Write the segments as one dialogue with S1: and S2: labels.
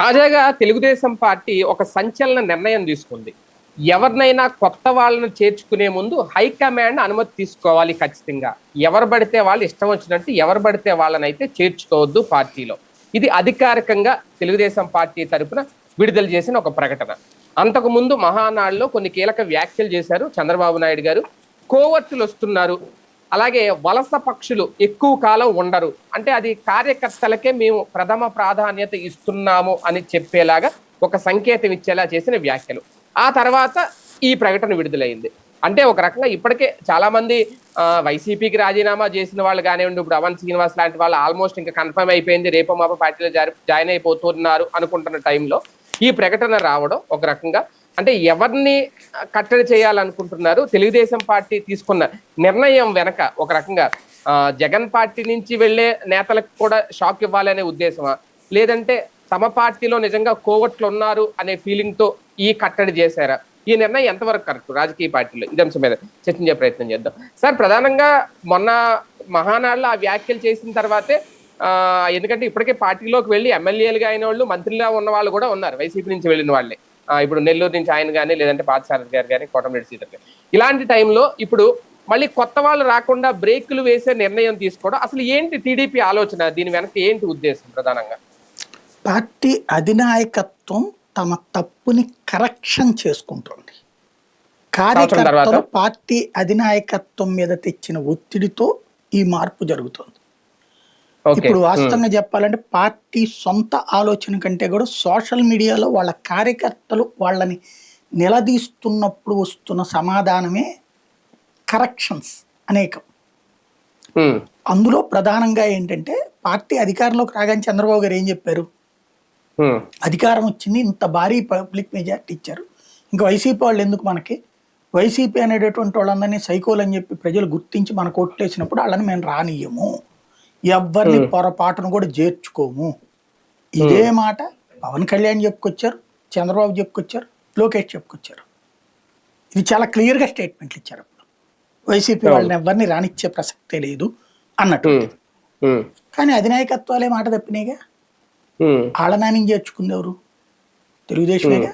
S1: తాజాగా తెలుగుదేశం పార్టీ ఒక సంచలన నిర్ణయం తీసుకుంది. ఎవరినైనా కొత్త వాళ్ళను చేర్చుకునే ముందు హైకమాండ్ అనుమతి తీసుకోవాలి ఖచ్చితంగా. ఎవరు పడితే వాళ్ళు ఇష్టం వచ్చినట్టు ఎవరు పడితే వాళ్ళనైతే చేర్చుకోవద్దు పార్టీలో. ఇది అధికారికంగా తెలుగుదేశం పార్టీ తరపున విడుదల చేసిన ఒక ప్రకటన. అంతకుముందు మహానాడులో కొన్ని కీలక వ్యాఖ్యలు చేశారు చంద్రబాబు నాయుడు గారు. కోవర్టులు వస్తున్నారు. అలాగే వలస పక్షులు ఎక్కువ కాలం ఉండరు. అంటే అది కార్యకర్తలకే మేము ప్రథమ ప్రాధాన్యత ఇస్తున్నాము అని చెప్పేలాగా ఒక సంకేతం ఇచ్చేలా చేసిన వ్యాఖ్యలు. ఆ తర్వాత ఈ ప్రకటన విడుదలైంది. అంటే ఒక రకంగా ఇప్పటికే చాలా మంది వైసీపీకి రాజీనామా చేసిన వాళ్ళు కానివ్వండి ఇప్పుడు అవన్ శ్రీనివాస్ లాంటి వాళ్ళు ఆల్మోస్ట్ ఇంకా కన్ఫర్మ్ అయిపోయింది రేపు మాప పార్టీలో జాయిన్ అయిపోతున్నారు అనుకుంటున్న టైంలో ఈ ప్రకటన రావడం ఒక రకంగా అంటే ఎవరిని కట్టడి చేయాలనుకుంటున్నారు? తెలుగుదేశం పార్టీ తీసుకున్న నిర్ణయం వెనక ఒక రకంగా జగన్ పార్టీ నుంచి వెళ్ళే నేతలకు కూడా షాక్ ఇవ్వాలనే ఉద్దేశమా? లేదంటే తమ పార్టీలో నిజంగా కోవట్లు ఉన్నారు అనే ఫీలింగ్తో ఈ కట్టడి చేశారా? ఈ నిర్ణయం ఎంతవరకు కరెక్ట్? రాజకీయ పార్టీలో ఇది అంశం మీద చర్చించే ప్రయత్నం చేద్దాం. సార్ ప్రధానంగా మొన్న మహానాడులో ఆ వ్యాఖ్యలు చేసిన తర్వాతే ఎందుకంటే ఇప్పటికే పార్టీలోకి వెళ్ళి ఎమ్మెల్యేలుగా అయిన వాళ్ళు మంత్రిగా ఉన్న వాళ్ళు కూడా ఉన్నారు వైసీపీ నుంచి వెళ్ళిన వాళ్ళే. ఇప్పుడు నెల్లూరు నుంచి ఆయన కానీ లేదంటే పార్థసారథి గారు కానీ కోటమిరెడ్డి సీతర్ గారు ఇలాంటి టైంలో ఇప్పుడు మళ్ళీ కొత్త వాళ్ళు రాకుండా బ్రేకులు వేసే నిర్ణయం తీసుకోవడం అసలు ఏంటి టీడీపీ ఆలోచన? దీని వెనక ఏంటి ఉద్దేశం ప్రధానంగా?
S2: పార్టీ అధినాయకత్వం తమ తప్పుని కరెక్షన్ చేసుకుంటుంది? కార్యకర్తలు పార్టీ అధినాయకత్వం మీద తెచ్చిన ఒత్తిడితో ఈ మార్పు జరుగుతుంది. ఇప్పుడు వాస్తవంగా చెప్పాలంటే పార్టీ సొంత ఆలోచన కంటే కూడా సోషల్ మీడియాలో వాళ్ళ కార్యకర్తలు వాళ్ళని నిలదీస్తున్నప్పుడు వస్తున్న సమాధానమే కరెక్షన్స్ అనేకం. అందులో ప్రధానంగా ఏంటంటే పార్టీ అధికారంలోకి రాగానే చంద్రబాబు గారు ఏం చెప్పారు? అధికారం వచ్చింది ఇంత భారీ పబ్లిక్ మెజార్టీ ఇచ్చారు. ఇంకా వైసీపీ వాళ్ళు ఎందుకు మనకి? వైసీపీ అనేటటువంటి వాళ్ళందరినీ సైకోలు అని చెప్పి ప్రజలు గుర్తించి మన కొట్టేసినప్పుడు వాళ్ళని మేము రానియము ఎవరిని పొరపాటును కూడా చేర్చుకోము ఇదే మాట పవన్ కళ్యాణ్ చెప్పుకొచ్చారు చంద్రబాబు చెప్పుకొచ్చారు లోకేష్ చెప్పుకొచ్చారు. ఇది చాలా క్లియర్గా స్టేట్మెంట్లు ఇచ్చారు. అప్పుడు వైసీపీ వాళ్ళని ఎవరిని రానిచ్చే ప్రసక్తే లేదు అన్నట్టు కానీ అధినాయకత్వాలే మాట తప్పినాయిగా?
S1: ఉమ్,
S2: ఆళ్ళనాని చేర్చుకుంది ఎవరు తెలుగుదేశమేగా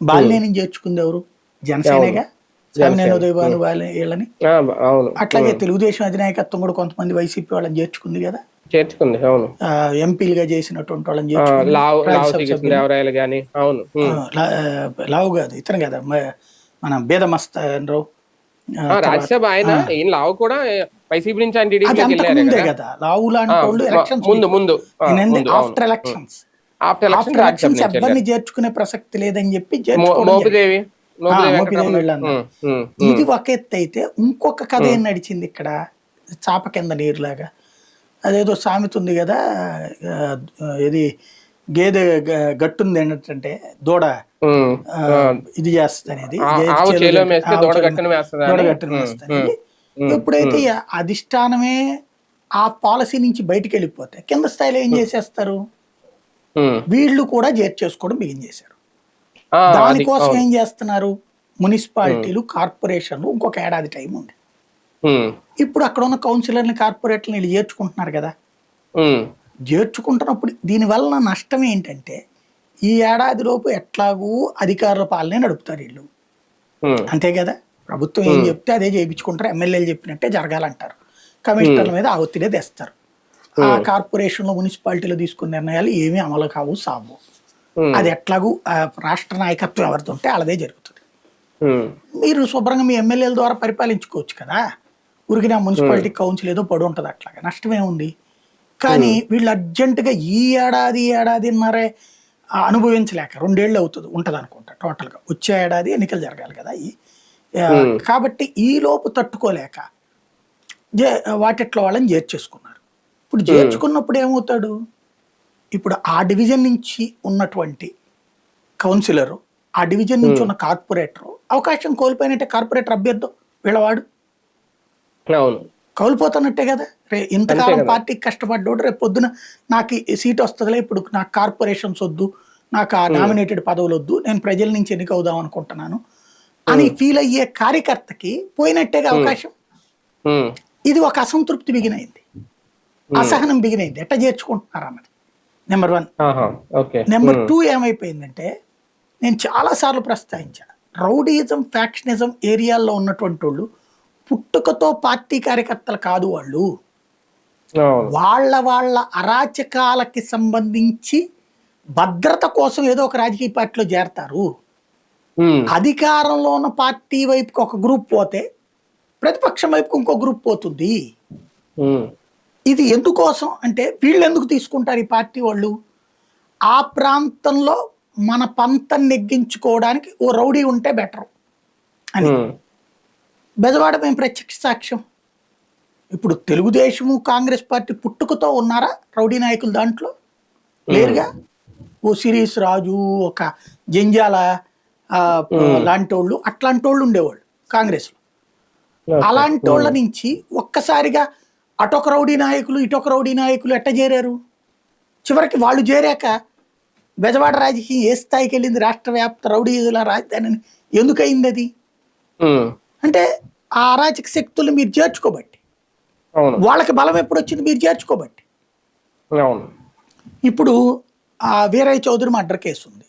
S2: బాలినేని చేర్చుకుంది ఎవరు జనసేనగా? సామినేని ఉదయభాను వాళ్ళ వీళ్ళని
S1: ఆ, అవును.
S2: అట్లాగే తెలుగుదేశం అధినాయకత్వం కూడా కొంతమంది వైసీపీ వాళ్ళని చేర్చుకుంది కదా?
S1: చేర్చుకుంది అవును.
S2: ఎంపీలుగా చేసినటువంటి వాళ్ళని
S1: లావు గాని అవును.
S2: లావు కాదు ఇతను కదా మన బేదమస్తారావు.
S1: రాజ్యసభ ఆయన ఈయన లావు కూడా వైసీపీ నుంచి ఆయన
S2: ముందే
S1: కదా?
S2: లావు లాంటి వాళ్ళు
S1: ఆ,
S2: ఎలక్షన్స్
S1: ముందు ముందు
S2: ఆఫ్టర్ ఎలక్షన్స్
S1: ఆఫ్టర్
S2: ఎలక్షన్స్ ఎవరిని చేర్చుకునే ప్రసక్తి లేదని చెప్పి.
S1: మోపిదేవి?
S2: ఇది ఒక ఎత్తు అయితే ఇంకొక కథ ఏం నడిచింది ఇక్కడ? చాప కింద నీరులాగా. అదేదో సామెత ఉంది కదా ఇది గేదె గట్టుంది ఏంటంటే దూడ ఇది చేస్తుంది అనేది. గట్టు-
S1: దూడ గట్టున వేస్తుందా. ఉమ్,
S2: ఎప్పుడైతే అధిష్టానమే ఆ పాలసీ నుంచి బయటికి వెళ్ళిపోతే కింద స్థాయిలో ఏం చేసేస్తారు? వీళ్ళు కూడా చేర్చేసుకోవడం బిగిన్ చేశారు. దానికోసం. ఏం చేస్తున్నారు? మున్సిపాలిటీలు కార్పొరేషన్లు ఇంకొక ఏడాది టైం ఉంది. ఇప్పుడు అక్కడ ఉన్న కౌన్సిలర్ని కార్పొరేట్లని వీళ్ళు చేర్చుకుంటున్నారు కదా? చేర్చుకుంటున్నప్పుడు దీనివల్ల నష్టం ఏంటంటే ఈ ఏడాది లోపు ఎట్లాగూ అధికారుల పాలనే నడుపుతారు వీళ్ళు. అంతే కదా? ప్రభుత్వం ఏం చెప్తే అదే చేయించుకుంటారు. ఎమ్మెల్యేలు చెప్పినట్టే జరగాలంటారు. కమిషనర్ల మీద ఆ ఒత్తిడే తెస్తారు. ఆ కార్పొరేషన్లో మున్సిపాలిటీలో తీసుకున్న నిర్ణయాలు ఏమీ అమలు కావు సావు. అది ఎట్లాగూ రాష్ట్ర నాయకత్వం ఎవరితో ఉంటే అలాదే జరుగుతుంది. మీరు శుభ్రంగా మీ ఎమ్మెల్యేల ద్వారా పరిపాలించుకోవచ్చు కదా. ఊరికి నా మున్సిపాలిటీ కౌన్సిల్ ఏదో పడి ఉంటుంది అట్లాగా. నష్టమే ఉంది. కానీ వీళ్ళు అర్జెంటుగా ఈ ఏడాది ఏడాదిన్నరే అనుభవించలేక రెండేళ్ళు అవుతుంది ఉంటుంది అనుకుంటా టోటల్గా. వచ్చే ఏడాది ఎన్నికలు జరగాలి కదా ఈ కాబట్టి ఈ లోపు తట్టుకోలేక జే- వాటిట్లో వాళ్ళని చేర్చేసుకున్నారు ఇప్పుడు చేర్చుకున్నప్పుడు ఏమవుతాడు? ఇప్పుడు ఆ డివిజన్ నుంచి ఉన్నటువంటి కౌన్సిలరు ఆ డివిజన్ నుంచి ఉన్న కార్పొరేటర్ అవకాశం కోల్పోయినట్టే కార్పొరేటర్ అభ్యర్థం వీళ్ళవాడు. కోల్పోతున్నట్టే కదా. రే ఇంతకాలం పార్టీకి కష్టపడ్డాడు రేపు పొద్దున నాకు సీట్ వస్తుందిలే ఇప్పుడు నాకు కార్పొరేషన్స్ వద్దు నాకు ఆ నామినేటెడ్ పదవులు వద్దు నేను ప్రజల నుంచి ఎన్నిక అవుదాం అనుకుంటున్నాను. అని ఫీల్ అయ్యే కార్యకర్తకి పోయినట్టేగా అవకాశం. ఇది ఒక అసంతృప్తి బిగినైంది. అసహనం బిగినైంది. ఎట్ట చేర్చుకుంటున్నారు అన్నది నెంబర్ వన్ నెంబర్ టూ ఏమైపోయిందంటే నేను చాలాసార్లు ప్రస్తావించాను రౌడీయిజం ఫ్యాక్షనిజం ఏరియాల్లో ఉన్నటువంటి వాళ్ళు పుట్టుకతో పార్టీ కార్యకర్తలు కాదు వాళ్ళు. వాళ్ళ వాళ్ళ అరాచకాలకి సంబంధించి భద్రత కోసం ఏదో ఒక రాజకీయ పార్టీలో చేరతారు.
S1: ఉమ్,
S2: అధికారంలో ఉన్న పార్టీ వైపుకి ఒక గ్రూప్ పోతే ప్రతిపక్షం వైపుకి ఇంకో గ్రూప్ పోతుంది.
S1: ఉమ్,
S2: ఇది ఎందుకోసం అంటే వీళ్ళు ఎందుకు తీసుకుంటారు ఈ పార్టీ వాళ్ళు? ఆ ప్రాంతంలో మన పంతం నెగ్గించుకోవడానికి ఓ రౌడీ ఉంటే బెటర్ అని. బెజవాడ మేము ప్రత్యక్ష సాక్ష్యం. ఇప్పుడు తెలుగుదేశము కాంగ్రెస్ పార్టీ పుట్టుకతో ఉన్నారా రౌడీ నాయకులు దాంట్లో? లేరుగా? ఓ సిరీస్ రాజు ఒక జంజాల లాంటి వాళ్ళు అట్లాంటి వాళ్ళు ఉండేవాళ్ళు కాంగ్రెస్లో. అలాంటి వాళ్ళ నుంచి ఒక్కసారిగా అటొక రౌడీ నాయకులు ఇటొక రౌడీ నాయకులు ఎట్ట చేరారు? చివరికి వాళ్ళు చేరాక బెజవాడ రాజకీయం ఏ స్థాయికి వెళ్ళింది? రాష్ట్ర వ్యాప్త రౌడీల రాజధాని అని ఎందుకు అయింది అది అంటే ఆ అరాచక శక్తులు మీరు చేర్చుకోబట్టి. వాళ్ళకి బలం ఎప్పుడు వచ్చింది? మీరు చేర్చుకోబట్టి. ఇప్పుడు ఆ వీరయ్య చౌదరి మర్డర్ కేసు ఉంది.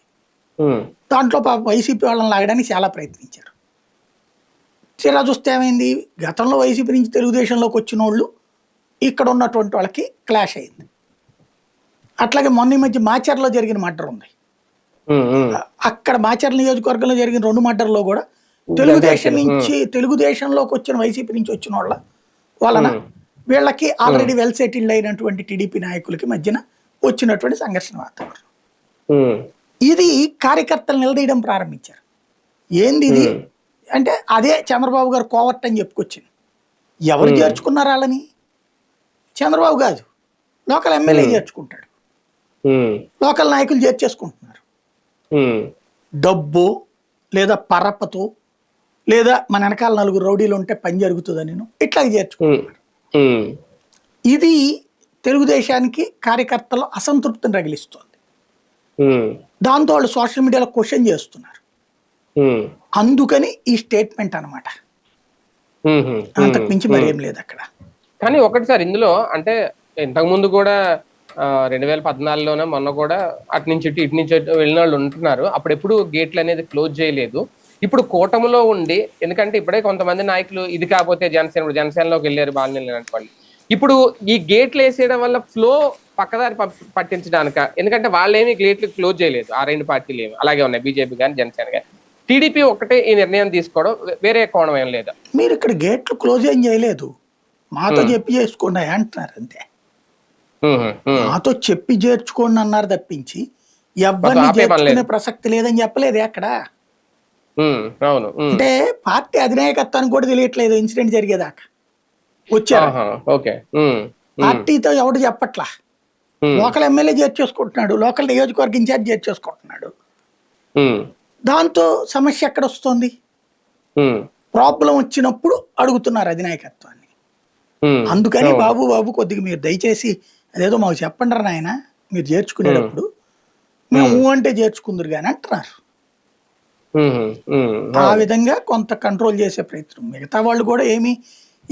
S2: దాంట్లో పాప వైసీపీ వాళ్ళని లాగడానికి చాలా ప్రయత్నించారు. తీరా చూస్తే ఏమైంది? గతంలో వైసీపీ నుంచి తెలుగుదేశంలోకి వచ్చిన వాళ్ళు ఇక్కడ ఉన్నటువంటి వాళ్ళకి క్లాష్ అయింది. అట్లాగే మొన్న ఈ మధ్య మాచర్లో జరిగిన మర్డర్ ఉంది. అక్కడ మాచర్ల నియోజకవర్గంలో జరిగిన రెండు మర్డర్లో కూడా తెలుగుదేశం. నుంచి తెలుగుదేశంలోకి వచ్చిన వైసీపీ నుంచి వచ్చిన వాళ్ళ వలన. వీళ్ళకి ఆల్రెడీ వెల్ సెటిల్డ్ అయినటువంటి టీడీపీ నాయకులకి మధ్యన వచ్చినటువంటి సంఘర్షణ వాతావరణం. ఇది కార్యకర్తలు నిలదీయడం ప్రారంభించారు. ఏంది ఇది. అంటే అదే చంద్రబాబు గారు కోవట్ అని చెప్పుకొచ్చింది. ఎవరు. చేర్చుకున్నారు వాళ్ళని? చంద్రబాబు కాదు. Local MLA
S1: Hmm.
S2: చేర్చుకుంటాడు.
S1: ఉమ్,
S2: లోకల్ నాయకులు చేర్చేసుకుంటున్నారు.
S1: ఉమ్,
S2: డబ్బు లేదా పరపతో లేదా మన వెనకాల నలుగురు రౌడీలు ఉంటే పని జరుగుతుందని ఇట్లా చేర్చుకో
S1: ఉమ్, ఉమ్,
S2: ఇది తెలుగుదేశానికి కార్యకర్తలు అసంతృప్తిని రగిలిస్తోంది. దాంతో వాళ్ళు సోషల్ మీడియాలో క్వశ్చన్ చేస్తున్నారు. అందుకని ఈ స్టేట్మెంట్ అనమాట అంతకు మించి మరేం లేదు అక్కడ.
S1: కానీ ఒకటి సార్ ఇందులో అంటే ఇంతకుముందు కూడా రెండు వేల పద్నాలుగులోనే మొన్న కూడా అటు నుంచి ఇటు ఇటు నుంచి వెళ్ళిన వాళ్ళు ఉంటున్నారు. అప్పుడు ఎప్పుడు గేట్లు అనేది క్లోజ్ చేయలేదు. ఇప్పుడు కూటమిలో ఉండి ఎందుకంటే ఇప్పుడే కొంతమంది నాయకులు ఇది కాకపోతే జనసేన ఇప్పుడు జనసేనలోకి వెళ్ళారు బాలినేని వాళ్ళు. ఇప్పుడు ఈ గేట్లు వేసేయడం వల్ల ఫ్లో పక్కదారి ప- పట్టించడానిక? ఎందుకంటే వాళ్ళేమి గేట్లు క్లోజ్ చేయలేదు. ఆ రెండు పార్టీలు ఏమి. అలాగే ఉన్నాయి. బీజేపీ కానీ జనసేన కానీ టీడీపీ ఒక్కటే ఈ నిర్ణయం తీసుకోవడం వేరే కోణం ఏం లేదు.
S2: మీరు ఇక్కడ గేట్లు క్లోజ్ ఏం చేయలేదు. మాతో చెప్పి చేసుకోండి అంటున్నారు అంతే. మాతో చెప్పి చేర్చుకోండి అన్నారు తప్పించి ఎవరిని. చేర్చుకునే ప్రసక్తి లేదని చెప్పలేదు అక్కడ. అంటే పార్టీ అధినాయకత్వానికి కూడా తెలియట్లేదు ఇన్సిడెంట్ జరిగేదాకా. వచ్చారు. పార్టీతో ఎవడు చెప్పట్లా? లోకల్ ఎమ్మెల్యే చేర్చేసుకుంటున్నాడు లోకల్ నియోజకవర్గ ఇన్ఛార్జ్ చేర్చేసుకుంటున్నాడు. దాంతో సమస్య ఎక్కడ వస్తుంది? ప్రాబ్లం వచ్చినప్పుడు అడుగుతున్నారు అధినాయకత్వాన్ని. అందుకని. బాబు బాబు కొద్దిగా మీరు దయచేసి అదేదో మాకు చెప్పండి నాయన మీరు చేర్చుకునేటప్పుడు. మేము అంటే చేర్చుకుందరు కానీ అంటున్నారు. ఆ విధంగా కొంత కంట్రోల్ చేసే ప్రయత్నం. మిగతా వాళ్ళు కూడా ఏమి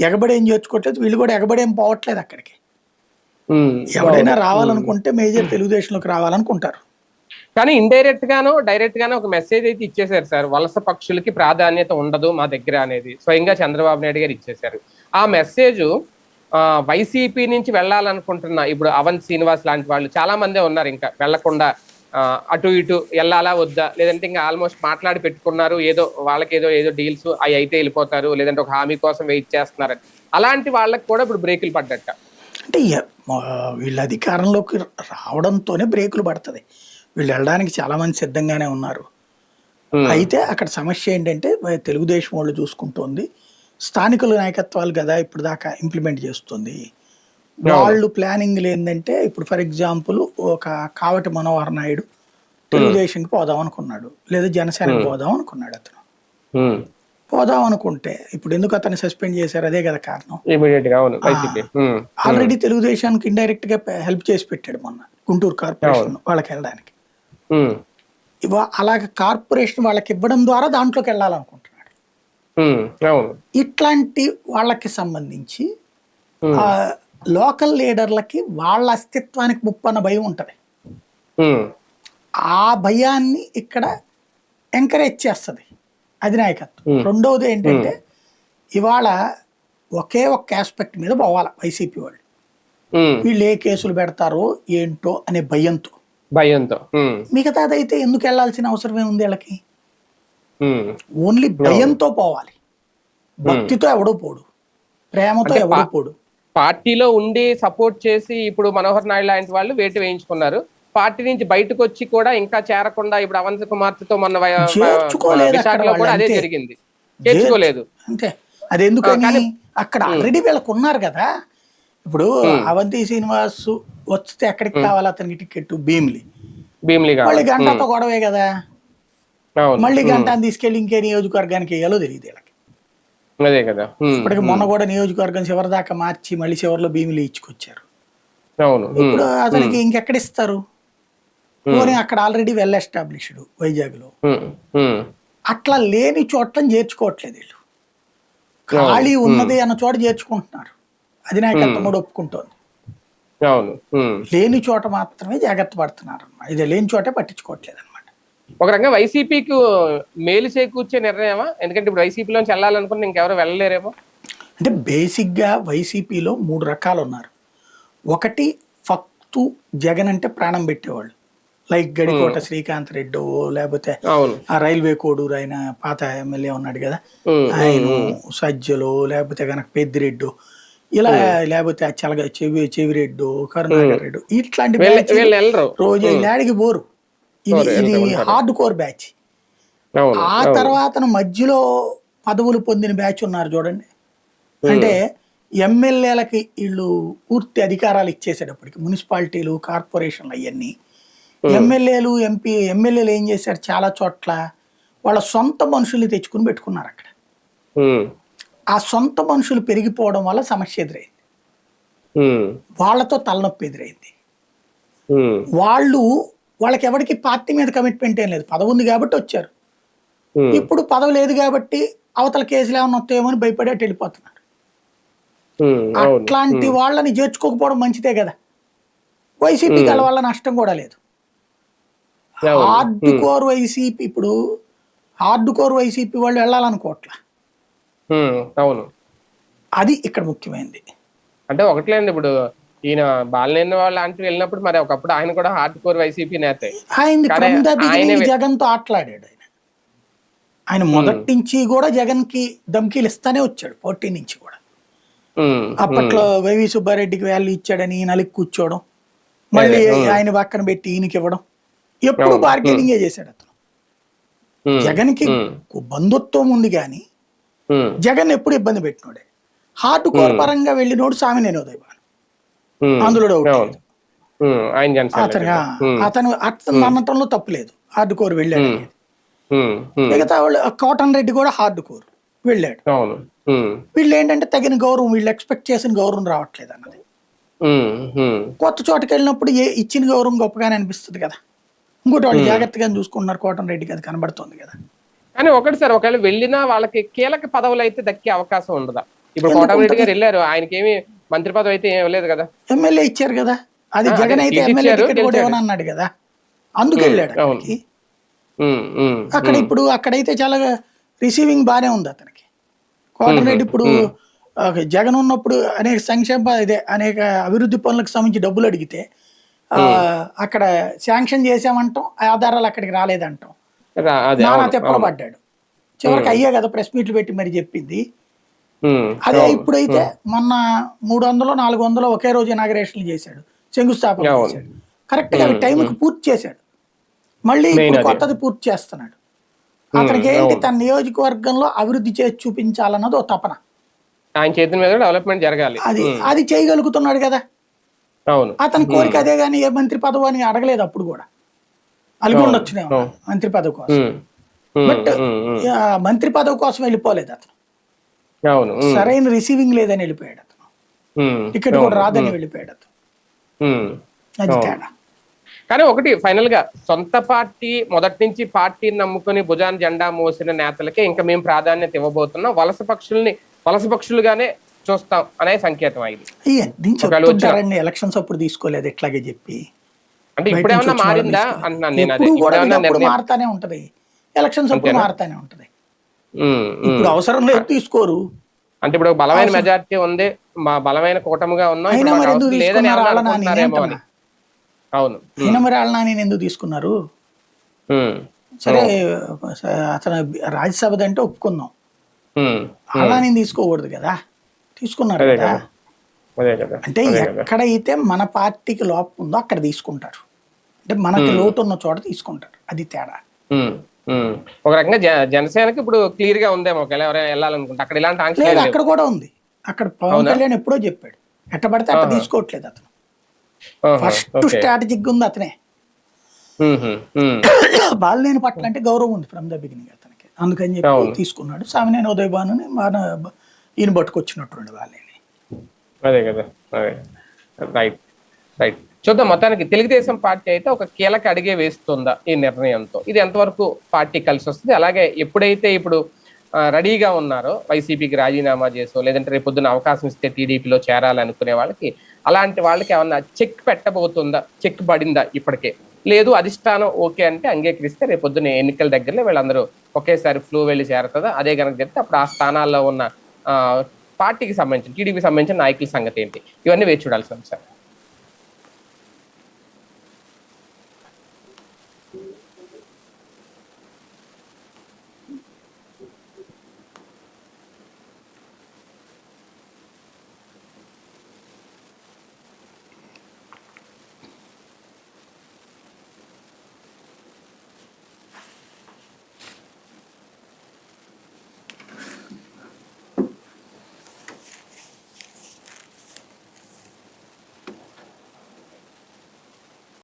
S2: ఎగబడి చేర్చుకోవట్లేదు వీళ్ళు కూడా ఎగబడి పోవట్లేదు అక్కడికి. ఎవడైనా. రావాలనుకుంటే మేజర్ తెలుగుదేశంలోకి రావాలనుకుంటారు.
S1: కానీ ఇండైరెక్ట్ గాను డైరెక్ట్ గాను ఒక మెసేజ్ అయితే ఇచ్చేసారు సార్. వలస పక్షులకి ప్రాధాన్యత ఉండదు మా దగ్గర అనేది. స్వయంగా చంద్రబాబు నాయుడు గారు ఇచ్చేశారు. ఆ మెసేజ్ వైసీపీ నుంచి వెళ్ళాలనుకుంటున్న ఇప్పుడు అవన్ శ్రీనివాస్ లాంటి వాళ్ళు చాలా మందే ఉన్నారు ఇంకా వెళ్ళకుండా అటు ఇటు వెళ్ళాలా వద్దా లేదంటే ఇంకా ఆల్మోస్ట్ మాట్లాడి పెట్టుకున్నారు ఏదో వాళ్ళకి ఏదో ఏదో డీల్స్ అవి అయితే వెళ్ళిపోతారు లేదంటే ఒక హామీ కోసం వెయిట్ చేస్తున్నారు. అలాంటి వాళ్ళకి కూడా ఇప్పుడు బ్రేకులు పడ్డట్ట.
S2: అంటే వీళ్ళ అధికారంలోకి రావడంతోనే బ్రేకులు పడుతుంది. వీళ్ళు వెళ్ళడానికి చాలా మంది సిద్ధంగానే ఉన్నారు. అయితే అక్కడ సమస్య ఏంటంటే తెలుగుదేశం వాళ్ళు చూసుకుంటోంది స్థానికుల నాయకత్వాలు కదా ఇప్పుడు దాకా ఇంప్లిమెంట్ చేస్తుంది. వాళ్ళు ప్లానింగ్ ఏంటంటే ఇప్పుడు ఫర్ ఎగ్జాంపుల్ ఒక కావటి మనోహర్ నాయుడు తెలుగుదేశంకి పోదాం అనుకున్నాడు. లేదా జనసేనకి పోదాం అనుకున్నాడు అతను. పోదాం అనుకుంటే ఇప్పుడు ఎందుకు అతన్ని సస్పెండ్ చేశారు అదే కదా కారణం. ఆల్రెడీ తెలుగుదేశానికి ఇండైరెక్ట్గా హెల్ప్ చేసి పెట్టాడు మొన్న గుంటూరు కార్పొరేషన్ వాళ్ళకి వెళ్ళడానికి. అలాగ కార్పొరేషన్ వాళ్ళకి ఇవ్వడం ద్వారా దాంట్లోకి వెళ్ళాలనుకుంటున్నాడు ఇట్లాంటి వాళ్ళకి సంబంధించి లోకల్ లీడర్లకి వాళ్ళ అస్తిత్వానికి ముప్పు అన్న భయం ఉంటది. ఆ భయాన్ని ఇక్కడ ఎంకరేజ్ చేస్తుంది అధినాయకత్వం. రెండవది ఏంటంటే ఇవాళ ఒకే ఒక్క ఆస్పెక్ట్ మీద పోవాలి వైసీపీ వాళ్ళు. వీళ్ళు ఏ కేసులు పెడతారో ఏంటో అనే భయంతో.
S1: భయంతో.
S2: మిగతాదైతే ఎందుకు వెళ్ళాల్సిన అవసరమే ఉంది వీళ్ళకి. ఓన్లీ భయంతో పోవాలి. భక్తితో ఎవడో పోడు. ప్రేమతో
S1: అంటే
S2: ఎవడో పోడు.
S1: పార్టీలో ఉండి సపోర్ట్ చేసి ఇప్పుడు మనోహర్ నాయుడు లాంటి వాళ్ళు వేటు వేయించుకున్నారు. పార్టీ నుంచి బయటకు వచ్చి కూడా ఇంకా చేరకుండా ఇప్పుడు అవంతి కుమార్తెతో మొన్న విశాఖలో కూడా అదే. జరిగింది. చేర్చుకోలేదు.
S2: అంతే. అది ఎందుకని
S1: కానీ-
S2: అక్కడ ఆల్రెడీ వీళ్ళకు ఉన్నారు కదా. ఇప్పుడు అవంతి శ్రీనివాస్ వస్తే ఎక్కడికి కావాలి అతనికి టికెట్ భీమిలి.
S1: భీమ్లీగా
S2: మళ్ళీ గంటతో గొడవే కదా. మళ్ళీ గంటని తీసుకెళ్ళి ఇంకే నియోజకవర్గానికి వేయాలో తెలియదు వీళ్ళకి.
S1: అదే కదా.
S2: ఇప్పటికి మొన్న కూడా నియోజకవర్గం చివరి దాకా మార్చి మళ్ళీ చివరిలో భీమిలి ఇచ్చుకొచ్చారు.
S1: అవును.
S2: ఇప్పుడు అతనికి ఇంకెక్కడ ఇస్తారు పోనీ అక్కడ ఆల్రెడీ వెల్ ఎస్టాబ్లిష్డ్
S1: వైజాగ్లో
S2: అట్లా లేని చోట్లని చేర్చుకోవట్లేదు వీళ్ళు. ఖాళీ ఉన్నది అన్న చోట చేర్చుకుంటున్నారు. అధినాయకత్వం కూడా ఒప్పుకుంటోంది. లేని చోట మాత్రమే జాగ్రత్త పడుతున్నారు అన్నమాట ఇది లేని చోటే పట్టించుకోవట్లేదు
S1: ఒక రకంగా వైసీపీకి మేలు చేకూర్చే నిర్ణయమా? ఎందుకంటే ఇప్పుడు వైసీపీలోంచి వెళ్ళాలనుకుంటే ఇంకెవరు వెళ్ళలేరేమో?
S2: అంటే బేసిక్గా వైసీపీలో మూడు రకాలు ఉన్నారు. ఒకటి ఫక్తు జగన్ అంటే ప్రాణం పెట్టేవాళ్ళు. లైక్ గడికోట శ్రీకాంత్ రెడ్డి లేకపోతే ఆ రైల్వే కోడూరు ఆయన పాత ఎమ్మెల్యే ఉన్నాడు కదా. ఆయన సజ్జలు లేకపోతే కనుక పెద్దిరెడ్డు ఇలా లేకపోతే చలగ చెవి చెవిరెడ్డు కరుణాకర్ రెడ్డి ఇట్లాంటి రోజు లాడికి బోరు. ఇది ఇది హార్డ్ కోర్ బ్యాచ్ ఆ తర్వాత మధ్యలో పదవులు పొందిన బ్యాచ్ ఉన్నారు చూడండి. అంటే ఎమ్మెల్యేలకి వీళ్ళు పూర్తి అధికారాలు ఇచ్చేసేటప్పటికి మున్సిపాలిటీలు కార్పొరేషన్లు అవన్నీ. ఎమ్మెల్యేలు ఎంపీ ఎమ్మెల్యేలు ఏం చేశారు? చాలా చోట్ల వాళ్ళ సొంత మనుషుల్ని తెచ్చుకుని పెట్టుకున్నారు అక్కడ.
S1: ఉమ్,
S2: ఆ సొంత మనుషులు పెరిగిపోవడం వల్ల సమస్య ఎదురైంది. వాళ్ళతో తలనొప్పి ఎదురైంది. వాళ్ళు వాళ్ళకి ఎవరికి పార్టీ మీద కమిట్మెంట్ ఏం లేదు. పదవి ఉంది కాబట్టి వచ్చారు. ఇప్పుడు పదవి లేదు కాబట్టి అవతల కేసులు ఏమైనా వస్తాయేమో అని భయపడి అటు వెళ్ళిపోతున్నారు అట్లాంటి వాళ్ళని చేర్చుకోకపోవడం మంచిదే కదా. వైసీపీ గల వల్ల నష్టం కూడా లేదు. హార్డ్ కోర్ వైసీపీ ఇప్పుడు హార్డ్ కోర్ వైసీపీ వాళ్ళు వెళ్ళాలనుకోవట్లా.
S1: అవును.
S2: అది ఇక్కడ ముఖ్యమైనది
S1: అంటే ఒకట్లేండి ఇప్పుడు ఈయన బాలనేని వాళ్ళు లాంటి వెళ్ళినప్పుడు మరి ఒకప్పుడు ఆయన కూడా హార్డ్ కోర్ వైసీపీ నేతే.
S2: ఆయన జగన్తో ఆటలాడాడు ఆయన. ఆయన మొదటి నుంచి కూడా జగన్కి ధమ్కీలు ఇస్తానే వచ్చాడు పోటీ నుంచి కూడా. అప్పట్లో వైవి సుబ్బారెడ్డికి వాల్యూ ఇచ్చాడని నలికి కూర్చోవడం మళ్ళీ ఆయన పక్కన పెట్టి ఈయనకి ఇవ్వడం ఎప్పుడు బార్గెనింగే చేశాడు అతను.
S1: జగన్కి
S2: బంధుత్వం ఉంది కానీ జగన్ ఎప్పుడు ఇబ్బంది పెట్టినోడే. హార్డ్ కోర్ పరంగా వెళ్ళినోడు సామినేని ఉదయభాను. అందులో డౌట్ అతను అతను అతను అనటంలో లేదు. హార్డ్ కోర్ వెళ్ళాడు మిగతా వాళ్ళు కోటన్ రెడ్డి కూడా హార్డ్ కోర్ వెళ్ళాడు వీళ్ళు ఏంటంటే తగిన గౌరవం వీళ్ళు ఎక్స్పెక్ట్ చేసిన గౌరవం రావట్లేదు అన్నది. కొత్త చోటకి వెళ్ళినప్పుడు ఏ ఇచ్చిన గౌరవం గొప్పగానే అనిపిస్తుంది కదా. ఇంకోటి వాళ్ళు జాగ్రత్తగా చూసుకుంటున్నారు కోటన్ రెడ్డికి అది కనబడుతుంది కదా.
S1: కానీ ఒకటి సార్ ఒకవేళ వెళ్ళినా వాళ్ళకి కీలక పదవులు అయితే దక్కే అవకాశం ఉండదా? ఇప్పుడు కోటమిరెడ్డి గారు వెళ్ళారు ఆయనకి ఏమి మంత్రి పదవి అయితే ఏం లేదు కదా.
S2: ఎమ్మెల్యే ఇచ్చారు కదా. అది జగన్ అయితే ఎమ్మెల్యే టికెట్ కూడా అన్నాడు కదా. అందుకు వెళ్ళాడు. అక్కడికి. అక్కడ ఇప్పుడు అక్కడైతే చాలా రిసీవింగ్ బానే ఉంది అతనికి. కోటన్ రెడ్డి ఇప్పుడు జగన్ ఉన్నప్పుడు అనేక సంక్షేమ ఇదే అనేక అభివృద్ధి పనులకు సంబంధించి డబ్బులు అడిగితే అక్కడ శాంక్షన్ చేసామంటాం ఆధారాలు అక్కడికి రాలేదంటాం. నానా తెప్పలు
S1: అవును.
S2: పడ్డాడు. చివరికి అయ్యే కదా ప్రెస్ మీట్లు పెట్టి మరి చెప్పింది. అదే. ఇప్పుడైతే మొన్న మూడు వందలు నాలుగు వందలు ఒకే రోజు ఇనాగరేషన్ చేశాడు. శంకుస్థాపన. చేశాడు. కరెక్ట్గా టైంకి పూర్తి చేశాడు. మళ్ళీ ఇప్పుడు. కొత్తది పూర్తి చేస్తున్నాడు. అతనికి ఏంటి తన నియోజకవర్గంలో అభివృద్ధి చేసి చూపించాలన్నది ఓ తపన.
S1: ఆయన చేతుల మీద డెవలప్మెంట్ జరగాలి.
S2: అది అది చేయగలుగుతున్నాడు కదా.
S1: అవును.
S2: అతని కోరిక అదే కానీ ఏ మంత్రి పదవి అని అడగలేదు అప్పుడు కూడా. అలిగొండొచ్చునేమో మంత్రి పదవి కోసం. బట్ మంత్రి పదవి కోసం వెళ్ళిపోలేదు అతను. సరైన రిసీవింగ్ లేదని వెళ్ళిపోయాడు అతను. టికెట్ కూడా రాదని వెళ్ళిపోయాడు అతను. అది తేడా.
S1: కానీ ఒకటి ఫైనల్గా సొంత పార్టీ మొదటి నుంచి పార్టీని నమ్ముకుని భుజాన్ జెండా మోసిన నేతలకే ఇంకా మేము ప్రాధాన్యత ఇవ్వబోతున్నాం. వలస పక్షుల్ని వలస పక్షులుగానే చూస్తాం అనే సంకేతం
S2: చెప్తుంటారండి ఎలక్షన్స్ అప్పుడు తీసుకోలేదు ఎట్లాగే చెప్పి?
S1: అంటే
S2: బయట
S1: ఇప్పుడు
S2: నుంచి
S1: ఏమన్నా
S2: వచ్చిన వాళ్ళని
S1: మారిందా. అంటున్నాను నేను అదే.
S2: మారుతానే ఉంటది. ఎలక్షన్స్ అప్పుడు? మారుతానే ఉంటది. ఇప్పుడు అవసరం లేదు తీసుకోరు.
S1: అంటే ఇప్పుడు బలమైన మెజారిటీ ఉంది మా బలమైన కూటమిగా ఉన్నాం. అవును.
S2: అయినా మరి వాళ్ళ నాని ఎందుకు తీసుకున్నారు? సరే అతను రాజ్యసభది అంటే ఒప్పుకుందాం. వాళ్ళ నేను తీసుకోకూడదు కదా. తీసుకున్నారు కదా. అంటే ఎక్కడైతే మన పార్టీకి లోపం ఉందో అక్కడ తీసుకుంటారు. అంటే మనకి లోటు ఉన్న చోట తీసుకుంటారు. అది తేడా.
S1: ఒక రకంగా జనసేనకి ఇప్పుడు క్లియర్గా ఉందేమో ఒకవేళ ఎవరైనా వెళ్ళాలనుకుంటే. అక్కడ ఇలాంటి ఆంక్షలు
S2: అక్కడ కూడా ఉంది. అక్కడ పవన్? కళ్యాణ్ ఎప్పుడో చెప్పాడు. ఎట్ట పడితే అట్ట తీసుకోవట్లేదు అతను. ఫస్ట్ స్ట్రాటజిక్ ఉంది అతనే. బాలినేని పట్ల అంటే గౌరవం ఉంది ఫ్రమ్ ద బిగినింగ్ అతనికి. అందుకని చెప్పి. తీసుకున్నాడు. సామినేని ఉదయ్ మన ఈయన పట్టుకొచ్చినట్టుండి వాళ్ళని
S1: అదే కదా. రైట్ రైట్ చూద్దాం మొత్తానికి తెలుగుదేశం పార్టీ అయితే ఒక కీలక అడిగే వేస్తుందా ఈ నిర్ణయంతో? ఇది ఎంతవరకు పార్టీ కలిసి వస్తుంది? అలాగే ఎప్పుడైతే ఇప్పుడు రెడీగా ఉన్నారో వైసీపీకి రాజీనామా చేసో లేదంటే రేపు పొద్దున అవకాశం ఇస్తే టీడీపీలో చేరాలనుకునే వాళ్ళకి అలాంటి వాళ్ళకి ఏమన్నా చెక్ పెట్టబోతుందా? చెక్ పడిందా ఇప్పటికే? లేదు అధిష్టానం ఓకే అంటే అంగీకరిస్తే రేపు పొద్దున్న ఎన్నికల దగ్గరలో వీళ్ళందరూ ఒకేసారి ఫ్లూ వెళ్ళి చేరుతుందా అదే కనుక చెప్తే అప్పుడు ఆ స్థానాల్లో ఉన్న పార్టీకి సంబంధించిన టీడీపీకి సంబంధించిన నాయకుల సంగతి ఏంటి? ఇవన్నీ వేచి చూడాల్సిన అంశాలు